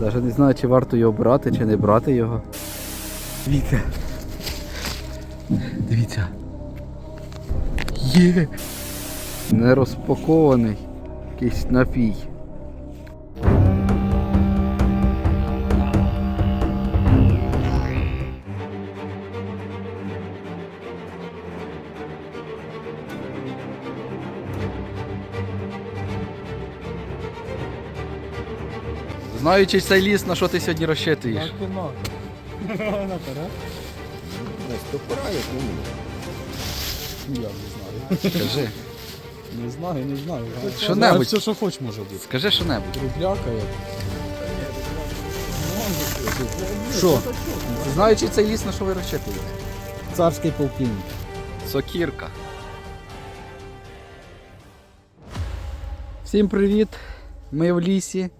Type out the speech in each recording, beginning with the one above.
Навіть не знаю, чи варто його брати, чи не брати його. Дивіться. Дивіться. Є. Не розпакований. Якийсь напій. Знаючи цей ліс, на що ти сьогодні розчитуєш? кіно. Я не знаю. Скажи. Не знаю, не знаю. Що-небудь. Все, що хоч може бути. Скажи що-небудь. Рубляка як. Що? Знаючи цей ліс, на що ви розчитуєте? Царський полтинник. Сокірка. Всім привіт! Ми в лісі.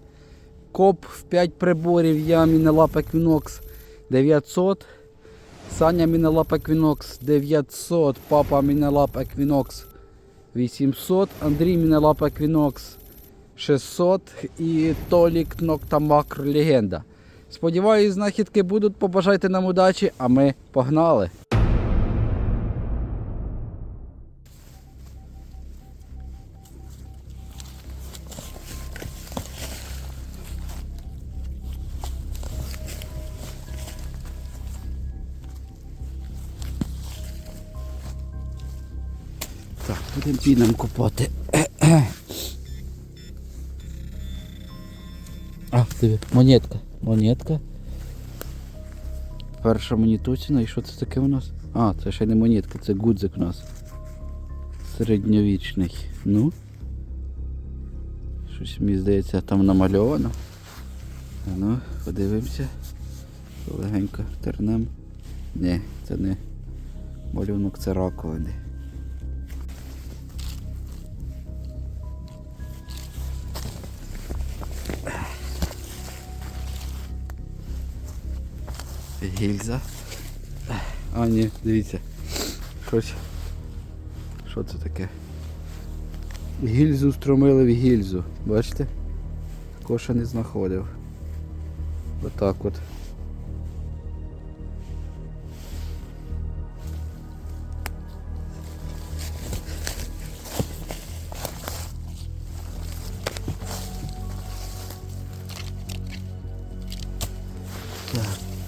Коп в 5 приборів, я Мінелап Equinox 900. Саня Мінелап Equinox 900, папа Мінелап Equinox 800, Андрій Мінелап Equinox 600 і Толік Ноктамакр Легенда. Сподіваюсь, знахідки будуть. Побажайте нам удачі, а ми погнали! Так, будемо піном купати. А, диви, монетка. Монетка. Перша монеточина. І що це таке у нас? А, це ще не монетка, це гудзик у нас. Середньовічний. Ну. Щось мені здається там намальовано. А ну, подивимося. Легенько тернем. Ні, це не малюнок, це раковини. Гільза. А, ні, дивіться. Щось. Що це таке? Гільзу струмили в гільзу. Бачите? Коша не знаходив. Отак от.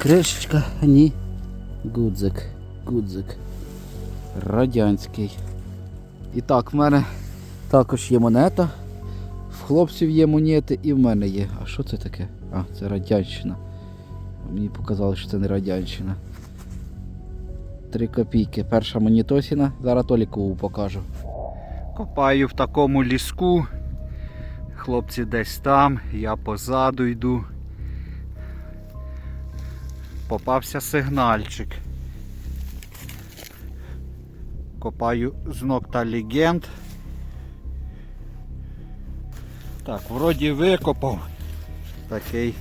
Кришечка, ні. Гудзик, гудзик. Радянський. І так, в мене також є монета. В хлопців є монети і в мене є. А що це таке? А, це радянщина. Мені показали, що це не радянщина. Три копійки. Перша монетосіна. Зараз Толікову покажу. Копаю в такому ліску. Хлопці десь там, я позаду йду. Попався сигнальчик. Копаю з ногта легенд. Так, вроді викопав. Такий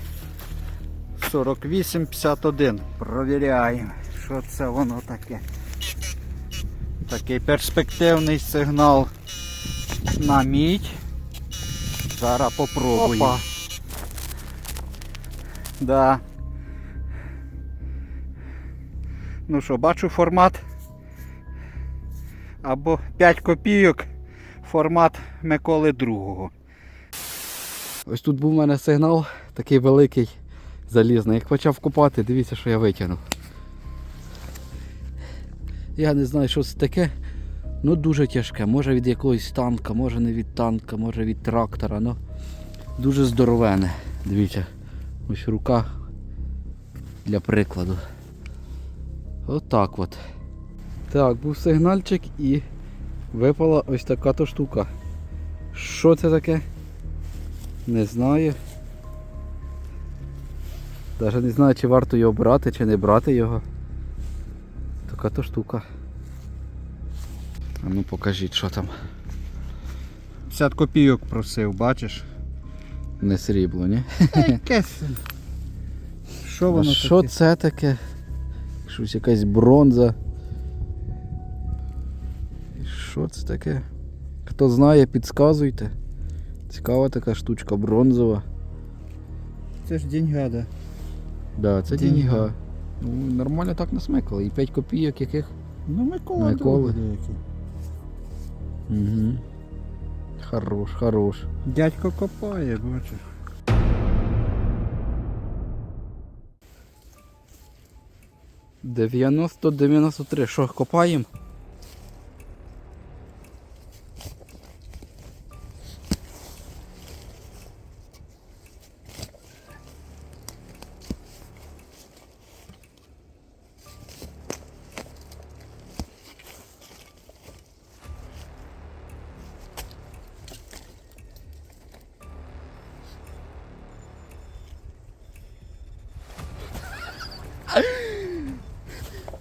4851. Провіряємо, що це воно таке. Такий перспективний сигнал на мідь. Зараз попробую. Опа. Да. Ну що, бачу формат. Або 5 копійок формат Миколи II. Ось тут був у мене сигнал, такий великий, залізний. Як почав купати, дивіться, що я витягнув. Я не знаю, що це таке. Ну дуже тяжке. Може від якогось танка, може не від танка, може від трактора. Ну, дуже здоровене. Дивіться. Ось рука для прикладу. Отак от. Так, був сигнальчик і випала ось така то штука. Що це таке? Не знаю. Навіть не знаю, чи варто його брати, чи не брати його. Така то штука. А ну покажіть, що там. 50 копійок просив, бачиш? Не срібло, ні? Що А воно що це таке? Щось якась бронза. Що це таке? Хто знає, підказуйте. Цікава така штучка, бронзова. Це ж деньгада. Да, Да, це Деньга. деньга. Ну, нормально так насмикали. І 5 копійок яких. Ну, Микола, Микола. другий деякий. Угу. Хорош, хорош. Дядько копає, бачиш. Дев'яносто 93. Що, копаємо?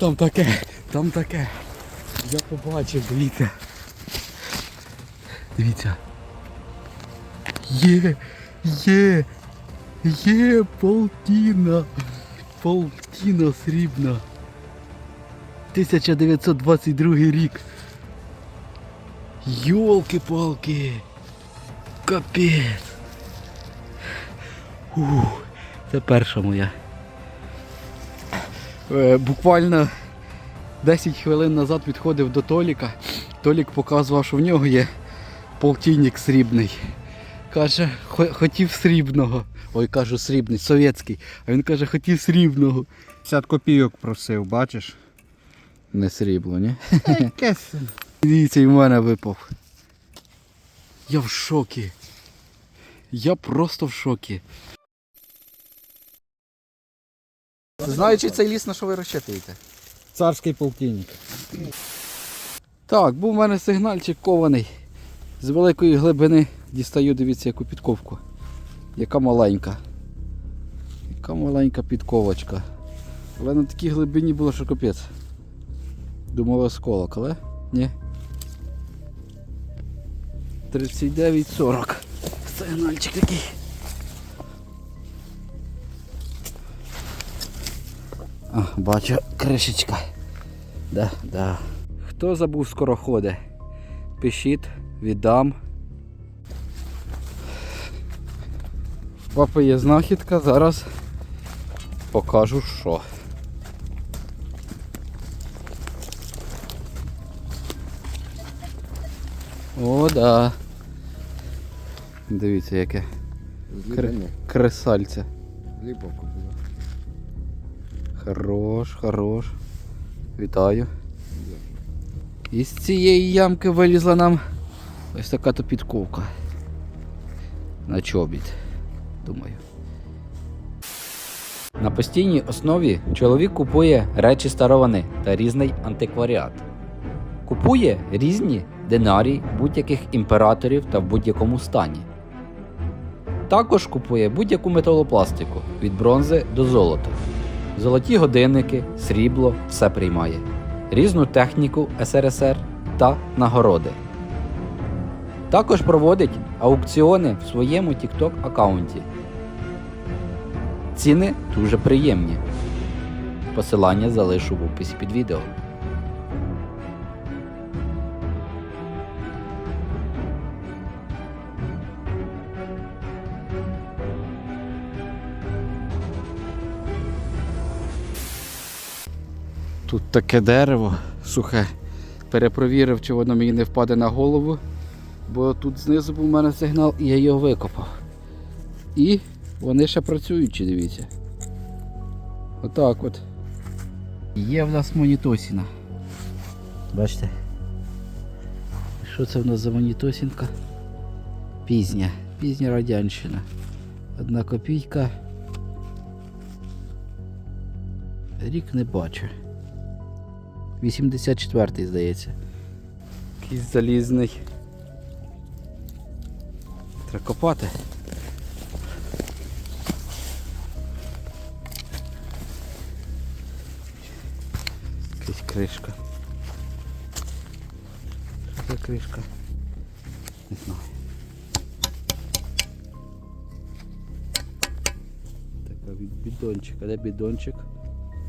Там таке, там таке. Я побачив, дивіться. Дивіться. Є, є, є полтіна. Полтіна срібна. 1922 рік. Йолки-палки. Капець. Ух, це перша моя. Е, буквально 10 хвилин назад відходив до Толіка. Толік показував, що в нього є полтинник срібний. Каже, хотів срібного. Ой, кажу, срібний, совєтський. А він каже, хотів срібного. 50 копійок просив, бачиш? Не срібло, ні? Якесь. Дивіться, і в мене випав. Я в шокі. Я просто в шокі. Знаючи цей ліс, на що ви розчитуєте? Царський полтинник. Так, був у мене сигнальчик кований. З великої глибини дістаю, дивіться, яку підковку. Яка маленька. Яка маленька підковочка. Але на такій глибині було що капець. Думав осколок, але ні. 39,40. Сигнальчик такий. А, бачу, кришечка. Да, да. Хто забув скороходи? Пишіть, віддам. В Папи є знахідка, зараз покажу що. О, да. Дивіться, яке Кр- кресальце. Ліповка була. Хорош, хорош. Вітаю. Із цієї ямки вилізла нам ось така то підковка. На чобіт, думаю. На постійній основі чоловік купує речі старовини та різний антикваріат. Купує різні динарії будь-яких імператорів та в будь-якому стані. Також купує будь-яку металопластику від бронзи до золота. Золоті годинники, срібло, все приймає. Різну техніку СРСР та нагороди. Також проводить аукціони в своєму TikTok аккаунті. Ціни дуже приємні. Посилання залишу в описі під відео. Тут таке дерево сухе. Перепровірив, чи воно мені не впаде на голову, бо тут знизу був у мене сигнал і я його викопав. І вони ще працюючі, дивіться. Отак от. Є в нас монітосіна. Бачите? Що це в нас за монітосінка? Пізня. Пізня радянщина. Одна копійка. Рік не бачу. 84-й, здається. Якийсь залізний. Треба копати. Якась кришка. Що за кришка? Не знаю. Така від бідончика. Де бідончик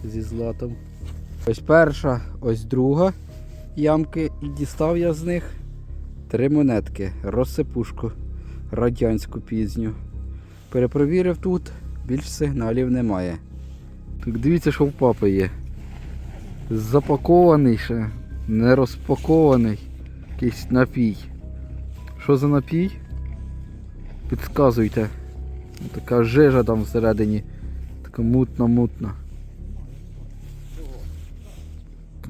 зі златом? Ось перша, ось друга. ямки і дістав я з них три монетки. Розсипушку радянську пізню. Перепровірив тут, більш сигналів немає. Так дивіться, що в папи є. Запакований ще, не розпакований. Якийсь напій. Що за напій? Підказуйте. Така жижа там всередині. Така мутна-мутна.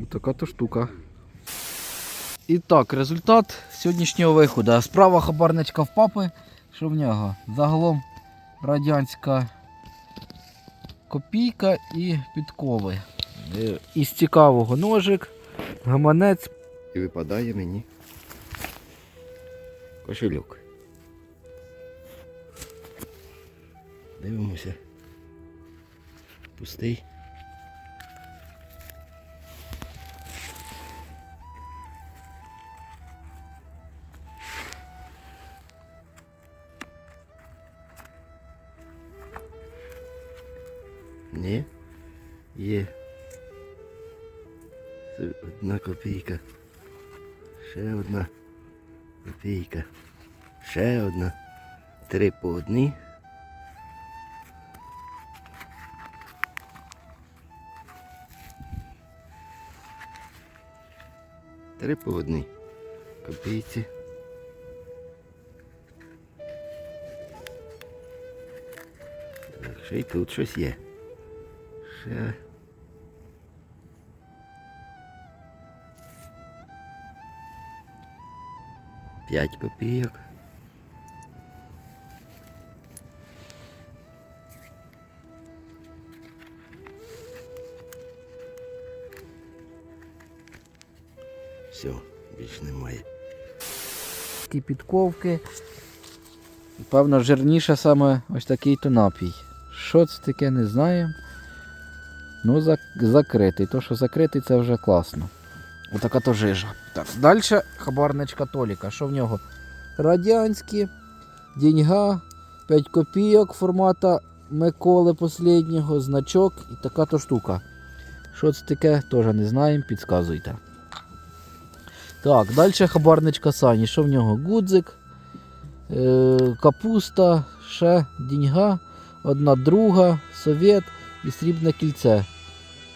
Така то штука. І так, результат сьогоднішнього виходу. Справа хабарничка в папи. Що в нього? Загалом радянська копійка і підкови. Е, Із цікавого ножик, гаманець. І випадає мені кошельок. Дивимося. Пустий. Ще одна. Три по одній. Три по одній. Копійці. Так, ще й тут щось є. Ще. П'ять копійок. Все, більш немає. Такі підковки. Певно, жирніше саме ось такий то напій. Що це таке, не знаю. Ну, зак- закритий. То, що закритий, це вже класно. Отака то жижа. Так, далі хабарничка Толіка. Що в нього? Радянські, деньга, 5 копійок формата Миколи последнього, значок і така то штука. Що це таке, теж не знаємо, підказуйте. Так, далі хабарничка Сані. Що в нього? Гудзик, е, капуста, ще деньга, одна друга, совєт і срібне кільце.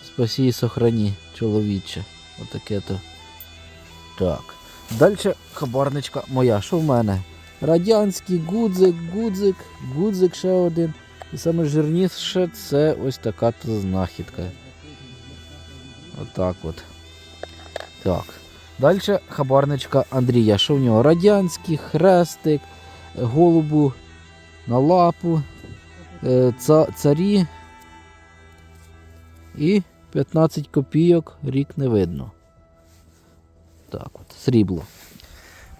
Спасі і сохрані, чоловіче. Отаке то. Так. Далі хабарничка моя. Що в мене? Радянський гудзик, гудзик, гудзик ще один. І саме жирніше це ось така знахідка. Отак от. Так. Далі хабарничка Андрія. Що в нього? Радянський, хрестик, голубу на лапу, е, ца- царі і 15 копійок, рік не видно. Так от, срібло.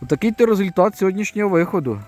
Отакий то результат сьогоднішнього виходу.